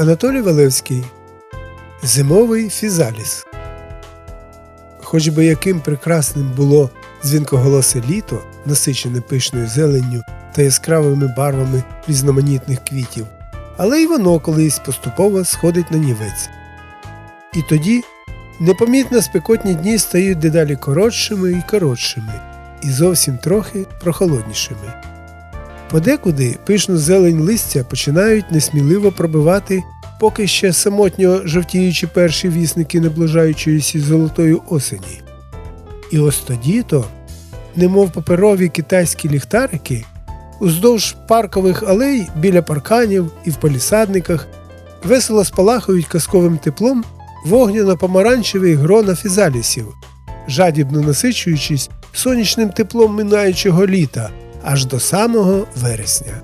Анатолій Валевський Зимовий фізаліс. Хоч би яким прекрасним було дзвінкоголосе літо, насичене пишною зеленню та яскравими барвами різноманітних квітів, але й воно колись поступово сходить на нівець. І тоді непомітно спекотні дні стають дедалі коротшими і коротшими, і зовсім трохи прохолоднішими. Подекуди пишну зелень листя починають несміливо пробивати поки ще самотньо жовтіючі перші вісники наближаючоїся золотої осені. І ось тоді то, немов паперові китайські ліхтарики, уздовж паркових алей біля парканів і в палісадниках весело спалахують казковим теплом вогняно-помаранчеві грона фізалісів, жадібно насичуючись сонячним теплом минаючого літа аж до самого вересня.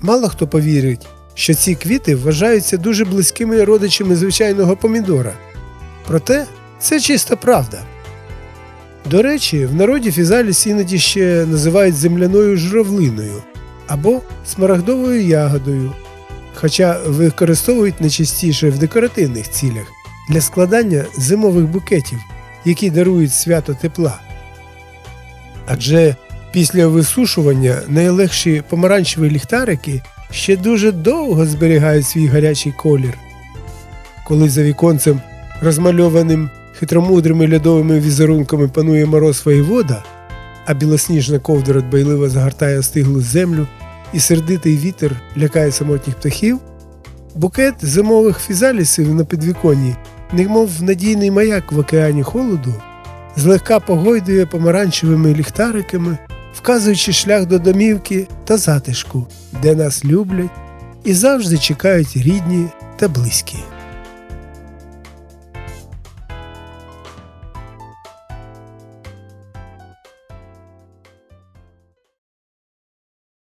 Мало хто повірить, що ці квіти вважаються дуже близькими родичами звичайного помідора. Проте це чиста правда. До речі, в народі фізаліс іноді ще називають земляною журавлиною або смарагдовою ягодою, хоча використовують найчастіше в декоративних цілях для складання зимових букетів, які дарують свято тепла. Адже після висушування найлегші помаранчеві ліхтарики ще дуже довго зберігають свій гарячий колір. Коли за віконцем, розмальованим хитромудрими льодовими візерунками панує мороз воєвода, а білосніжна ковдра дбайливо загортає стиглу землю і сердитий вітер лякає самотніх птахів, букет зимових фізалісів на підвіконні, немов надійний маяк в океані холоду, злегка погойдує помаранчевими ліхтариками, вказуючи шлях до домівки та затишку, де нас люблять і завжди чекають рідні та близькі.